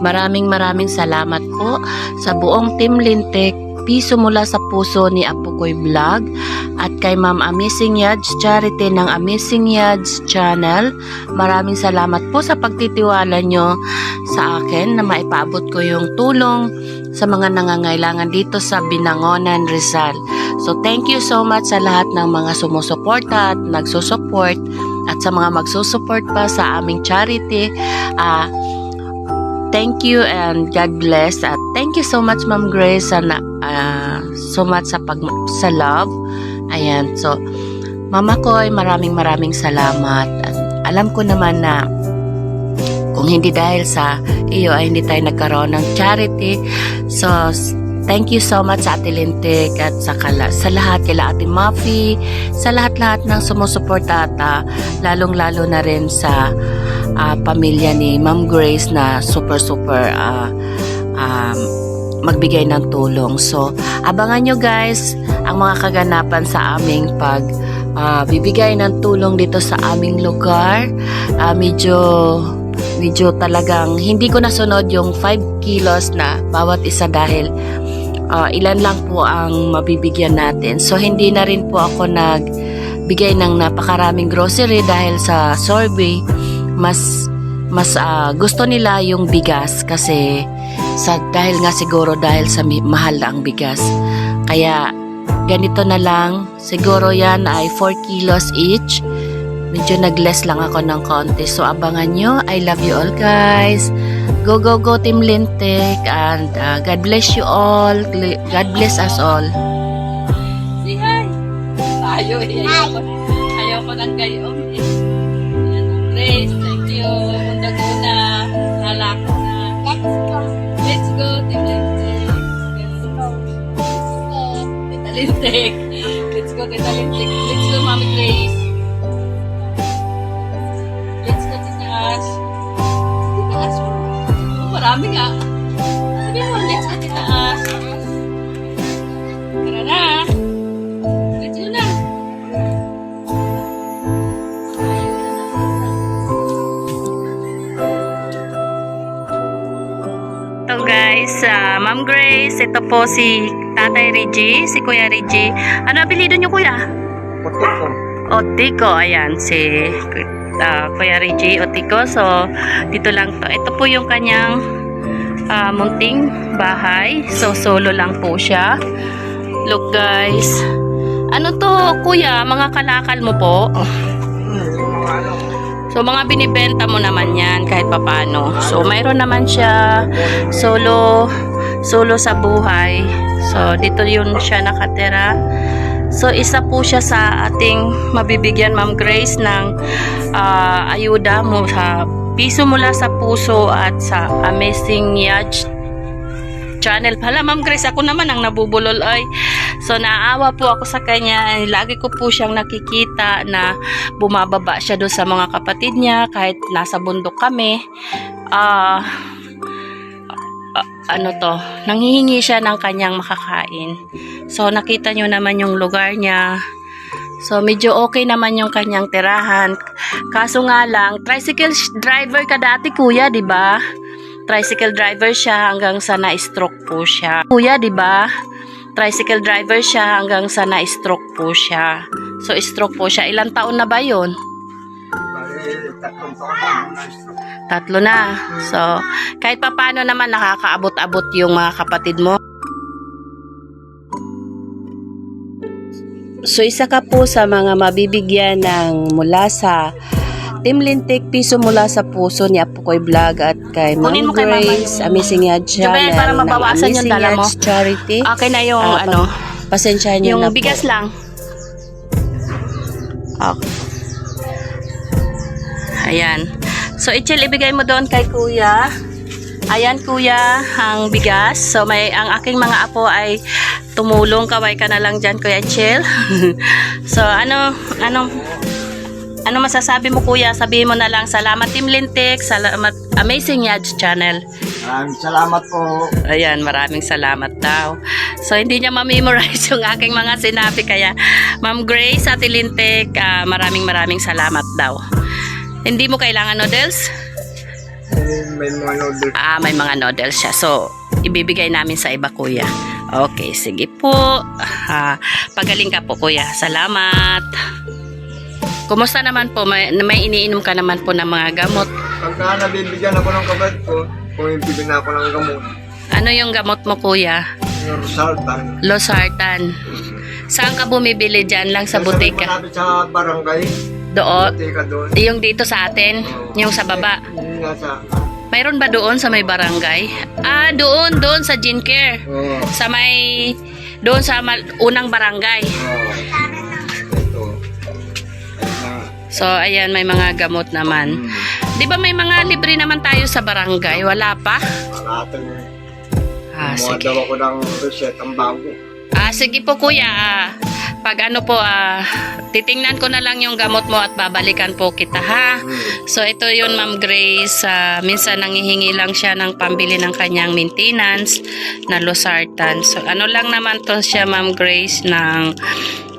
Maraming maraming salamat po sa buong Team Lintek, piso mula sa puso ni Apukoy Vlog at kay Ma'am Amazing Yads Charity ng Amazing Yads Channel. Maraming salamat po sa pagtitiwala nyo sa akin na maipaabot ko yung tulong sa mga nangangailangan dito sa Binangonan, Rizal. So thank you so much sa lahat ng mga sumusuporta at nagsusupport at sa mga magsusupport pa sa aming charity. Ah, thank you and God bless at thank you so much Ma'am Grace sa na, ah, so much sa pag sa love. Ayan. So Mama Koy, maraming maraming salamat. At alam ko naman na kung hindi dahil sa iyo ay hindi tayo nagkaroon ng charity. So, thank you so much sa Ate Lintik at sa, kala, sa lahat, kila Ate Muffy, sa lahat-lahat ng sumusuporta at ah, lalong-lalo na rin sa ah, pamilya ni Ma'am Grace na super-super ah, um, magbigay ng tulong. So, abangan nyo guys ang mga kaganapan sa aming pag ah, bibigay ng tulong dito sa aming lugar. Ah, medyo medyo talagang hindi ko nasunod yung 5 kilos na bawat isa dahil ah, ilan lang po ang mabibigyan natin. So hindi na rin po ako nagbigay ng napakaraming grocery dahil sa survey mas mas ah, gusto nila yung bigas kasi sa dahil nga siguro dahil sa mahal na ang bigas. Kaya ganito na lang, siguro yan ay 4 kilos each medyo nag-less lang ako ng konti. So, abangan nyo. I love you all, guys. Go, go, go, Team Lintik. And uh, God bless you all. God bless us all. Say hi. Tayo eh. Ayaw ko, ayaw ko ng gayon eh. Grace. Thank you. Unda-guna. Alak na. Let's go. Team Lintik. Let's go. Tita Lintik. Let's go, Tita Lintik. Marami nga. Sabi mo, let's go, Tita Ash. Tara na. Let's go na. Ito guys, uh, Ma'am Grace, ito po si Tatay Reggie, si Kuya Reggie. Ano apelido niyo kuya? Potiko. Otiko, ayan, si uh, Kuya Reggie Otiko. So, dito lang to. Ito po yung kanyang ah, munting bahay. So, solo lang po siya. Look guys. Ano to, kuya? Mga kalakal mo po? So, mga binibenta mo naman yan kahit papano. So, mayroon naman siya solo, solo sa buhay. So, dito yun siya nakatira. So, isa po siya sa ating mabibigyan, Ma'am Grace, ng ah, ayuda mo sa piso mula sa puso at sa Amazing Yacht channel pala. Ma'am Grace ako naman ang nabubulol. Ay so naawa po ako sa kanya. Lagi ko po siyang nakikita na bumababa siya doon sa mga kapatid niya kahit nasa bundok kami. Ah ah, ano to? Nanghihingi siya ng kanyang makakain. So nakita nyo naman yung lugar niya So, medyo okay naman yung kanyang tirahan. Kaso nga lang, tricycle driver ka dati, kuya, di ba? Tricycle driver siya hanggang sa na-stroke po siya. Kuya, di ba? Tricycle driver siya hanggang sa na-stroke po siya. So, stroke po siya. Ilang taon na ba yon? Tatlo na. So, kahit papano naman nakakaabot-abot yung mga kapatid mo. So, isa ka po sa mga mabibigyan ng mula sa Team Lintik, piso mula sa puso ni Apukoy Vlog at kay Ma'am Kunin mo kay Mama Grace, yung- Amazing Yad Channel, para mabawasan yung dala mo. Charity. Okay na yung Ah, ano, Pasensya niyo yung na po. bigas lang. Okay. Ayan. So, Ichel, ibigay mo doon kay Kuya. Ayan, Kuya, ang bigas. So, may ang aking mga apo ay tumulong. Kaway ka na lang dyan, Kuya Ichel. so, ano, ano, ano masasabi mo, Kuya? Sabihin mo na lang, salamat Team Lintik, salamat Amazing Yads Channel. Maraming salamat po. Ayan, maraming salamat daw. So, hindi niya ma-memorize yung aking mga sinabi. Kaya, Ma'am Grace at Ilintek, ah, maraming maraming salamat daw. Hindi mo kailangan noodles? May mga noodles. Ah, may mga noodles siya. So, ibibigay namin sa iba, kuya. Okay, sige po. Ah, pagaling ka po, kuya. Salamat. Kumusta naman po? May, may iniinom ka naman po ng mga gamot. Pagka nabibigyan ako ng kabad ko, pumipili na ako ng gamot. Ano yung gamot mo, kuya? Yung Saltan. Losartan. Saan ka bumibili dyan lang sa butika? Sa barangay. Doon? Doon. Yung dito sa atin? Yung sa baba? Yung nasa... Mayroon ba doon sa may barangay? Ah, doon, doon sa Gin Care. Oo. Sa may, doon sa unang barangay. Oo. Ito. So, ayan, may mga gamot naman. Di ba may mga libre naman tayo sa barangay? Wala pa? Kalatan. Ah, Mga sige. daw ako ng reset ang bago. Ah, sige po kuya. Pag ano po, ah, titingnan ko na lang yung gamot mo at babalikan po kita ha. So ito yun Ma'am Grace, Ah, minsan nangihingi lang siya ng pambili ng kanyang maintenance na losartan. So ano lang naman to siya Ma'am Grace ng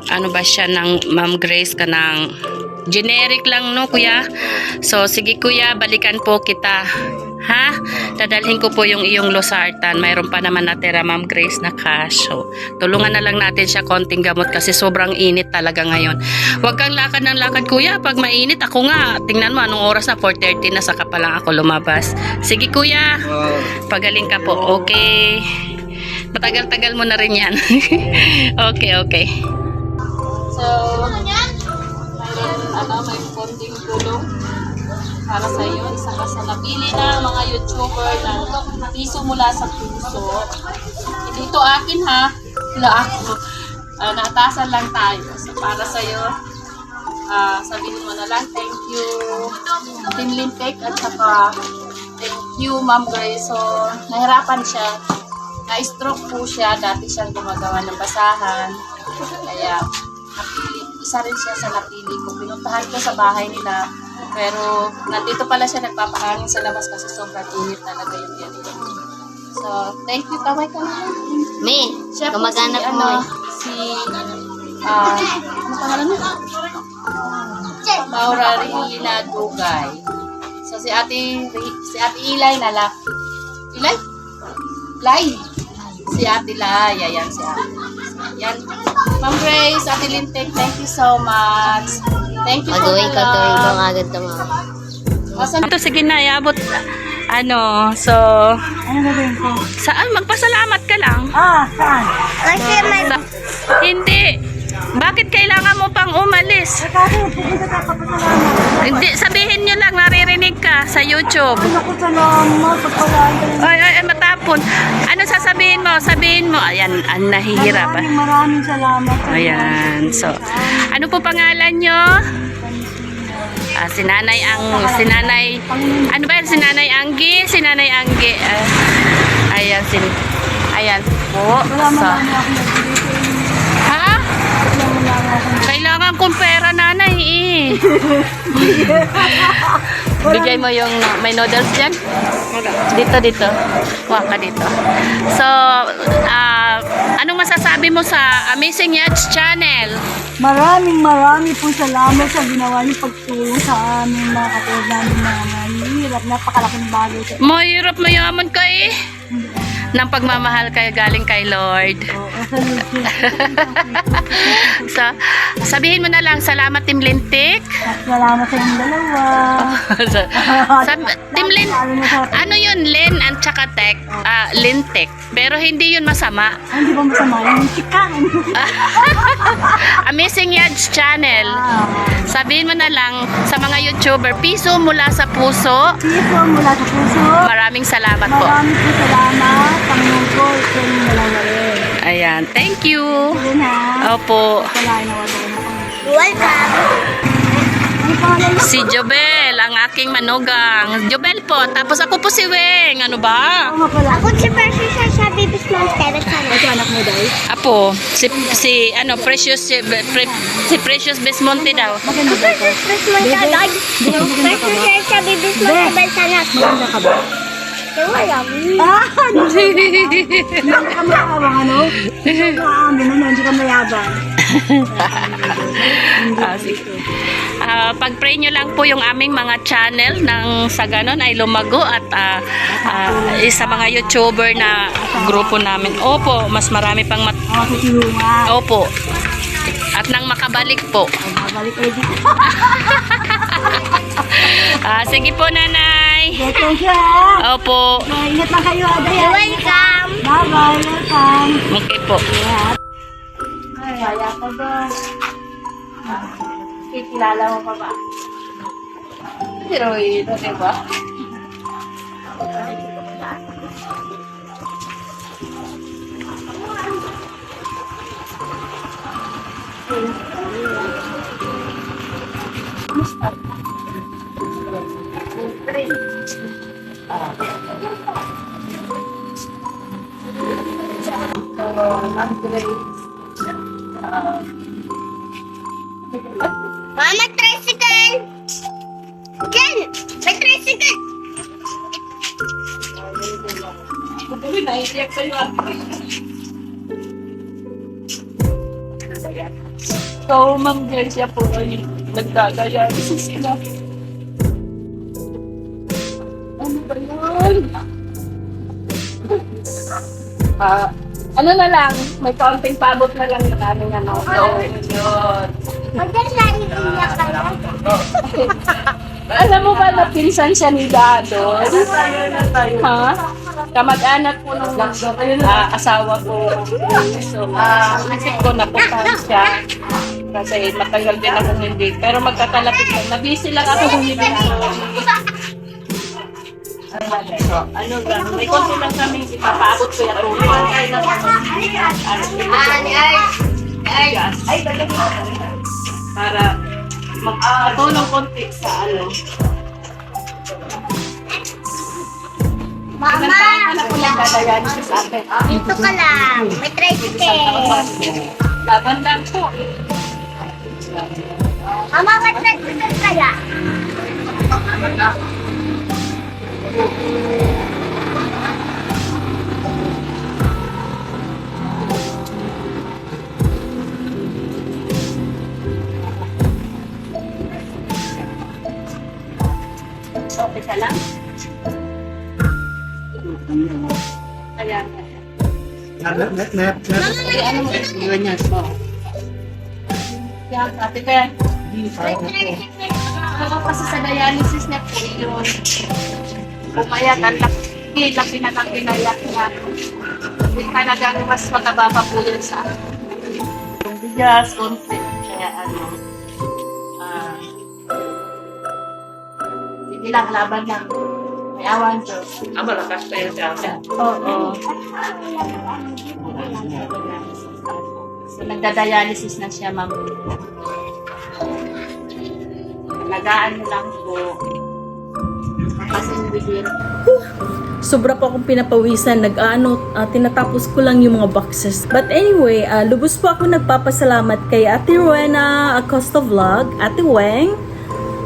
ano ba siya ng Ma'am Grace ka ng generic lang no kuya. So sige kuya, balikan po kita. Ha? Dadalhin ko po yung iyong losartan. Mayroon pa naman natira Ma'am Grace na cash. So, tulungan na lang natin siya konting gamot kasi sobrang init talaga ngayon. Huwag kang lakad ng lakad kuya. Pag mainit, ako nga. Tingnan mo, anong oras na? 4.30 na saka pa lang ako lumabas. Sige kuya, pagaling ka po. Okay. Matagal-tagal mo na rin yan. okay, okay. So, ano, may para sa iyo. Isa ka sa napili ng mga YouTuber na piso mula sa puso. Hindi ito akin ha. Wala ako. Uh, naatasan lang tayo. So, para sa iyo, ah sabihin mo na lang, thank you, Team Lintek, at saka thank you, Ma'am Grace. So, nahirapan siya. Na-stroke po siya. Dati siyang gumagawa ng basahan. Kaya, napili, isa rin siya sa napili ko. Pinuntahan ko sa bahay nila. Pero, nandito pala siya nagpapahangin sa labas kasi sobrang init talaga yung ganito. So, thank you. Kaway ka naman. Me, Siya po gumagana si, ano, eh. si, ah, ano pangalan niya? Laura Rina Dugay. So, si ate, si ate Ilay na la. Ilay? Lai. Si ate Lai. Ayan, si ate. Ayan. Ma'am Grace, ate Lintek, thank you so much. Thank you Pag-uwi ko, tuwing agad ito mga. Asan Ito, sige na, iabot. Ano, so... Ano gagawin ko? Saan? Magpasalamat ka lang. Kasi may... Hindi. Bakit kailangan mo pang umalis? Hindi, sabihin nyo lang, naririnig ka sa YouTube. Salamat. Ay, ay, ay, matapon. Ano sasabihin mo? Sabihin mo. Ayan, ang nahihirap. Maraming maraming salamat. sa Ayan. So, ano po pangalan nyo? Ah, si Nanay ang si Nanay ano ba yan? Si Nanay Anggi, si Nanay Anggi. Ah, ayan si Ayan po. So, ha? Kailangan kong pera, nanay, eh. Bigay mo yung may noodles dyan? Dito, dito. Kuha ka dito. So, ah, anong masasabi mo sa Amazing Yachts Channel? Maraming maraming po salamat sa ginawa niyo pagtulong sa amin mga katulad namin na mahirap. Napakalaking bagay sa Mahirap mayaman ka eh. Nang pagmamahal kayo galing kay Lord. Sa. So, sabihin mo na lang, salamat Team Lintik. At salamat sa inyong dalawa. so, sab- Team Lin, sa... ano yun, Lin and tsaka Tek, ah, Lintik. Pero hindi yun masama. Ay, Hindi ba masama? Yung chikan. Amazing Yads Channel. Ah, Sabihin mo na lang sa mga YouTuber, piso mula sa puso. Piso mula sa puso. Maraming salamat po. Maraming salamat. Panginoon ko, ito yung dalawa rin. Ayan, thank you. Opo. Wala na wala na kami. Welcome! Si Jobel, ang aking manugang. Jobel po, tapos ako po si Weng. Ano ba? Ako. Ako si Percy sa Shabby Monster. Ito anak mo dahil. Apo, si, si ano, Precious, si, pre, si Precious Besmonte daw. Month agad. First month sa Shabby Monster. Maganda ka ba? Wala. Ah, hindi ka mayabang, ano? Hindi ka amin, ano? Hindi ka mayabang. Ah, pag-pray nyo lang po yung aming mga channel nang sa ganon ay lumago at ah, ah, isa mga YouTuber na grupo namin. Opo, mas marami pang mat-. Opo. At nang makabalik po. Ah, sige po, nanay. Thank you, ha? Opo. Ingat lang kayo, Adayan. Welcome. Bye-bye, welcome. Okay po. Ay, kaya ka ba? Kikilala mo pa ba? Pero ito, di ba? Mama, tricycle. Jen, may tricycle. Uy, naiiyak ah. So, Ma'am Gracia po ay nagdadialysis sila. Ano ba yan? Ah, ano na lang, may kaunting pabot na lang yung aming ano. So, yun. Magdala lang iiyak ka na. Alam mo ba na pinsan siya ni Dado? Ha? Kamag-anak po ng ah, asawa ko. So, ah, isip ko napuntahan siya. Kasi matagal din ako hindi. Pero magkakalapit lang. Nabisi lang ako ako. So, ano ba? May konti lang kami ipapaabot ko yung tulong. Yes. Para makatulong konti sa ano. Mama, ka na po nagdadialysis sa akin? dito ka lang. May tricycle. Laban lang po. Mama, may tricycle kaya. Okay ka lang? Kaya nga. Net, net, net, net. Kaya ano mo ganyan? Oh. Kaya, ate kaya, May tricycle. ako kasi sa dialysis niya po yun. Umayat, ang laki, laki na ng pinayak niya. Hindi talagang mas mataba pa po yun sa akin. Yung bigas, konti. Kaya ano, ah, sige lang, laban lang. May awan ko. Ah, malakas pa yun sa akin. Oo. So, nagda-dialysis na siya, ma'am. Alagaan mo lang po. Sobra po akong pinapawisan, nag-ano, ah, tinatapos ko lang yung mga boxes. But anyway, ah, lubos po ako nagpapasalamat kay Ate Rowena Acosta Vlog, Ate Weng,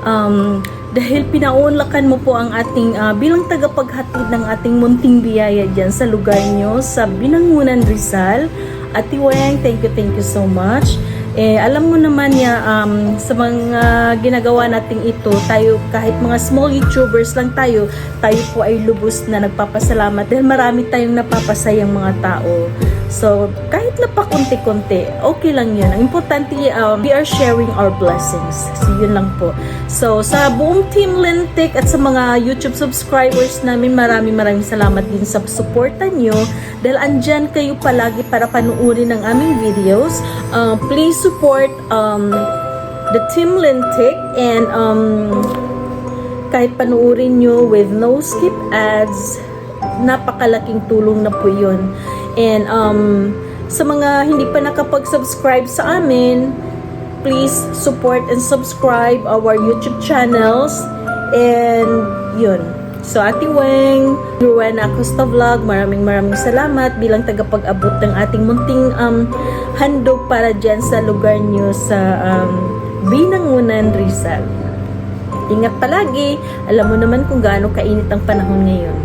um, dahil pinaunlakan mo po ang ating ah, bilang tagapaghatid ng ating munting biyaya dyan sa lugar nyo, sa Binangunan Rizal. Ate Weng, thank you, thank you so much. Eh, alam mo naman niya, um, sa mga ginagawa nating ito, tayo, kahit mga small YouTubers lang tayo, tayo po ay lubos na nagpapasalamat dahil marami tayong napapasayang mga tao. So, kahit na pakunti-kunti, okay lang yun. Ang importante, um, we are sharing our blessings. So, yun lang po. So, sa buong Team Lintik at sa mga YouTube subscribers namin, maraming maraming salamat din sa suporta nyo dahil andyan kayo palagi para panuorin ang aming videos. Uh, please support um, the Team Lintik and um, kahit panuorin nyo with no skip ads, napakalaking tulong na po yun. And um, sa mga hindi pa nakapag-subscribe sa amin, please support and subscribe our YouTube channels. And yun. So, Ate Weng, Rowena Acosta Vlog, maraming maraming salamat bilang tagapag-abot ng ating munting um, handog para dyan sa lugar nyo sa um, Binangunan, Rizal. Ingat palagi. Alam mo naman kung gaano kainit ang panahon ngayon.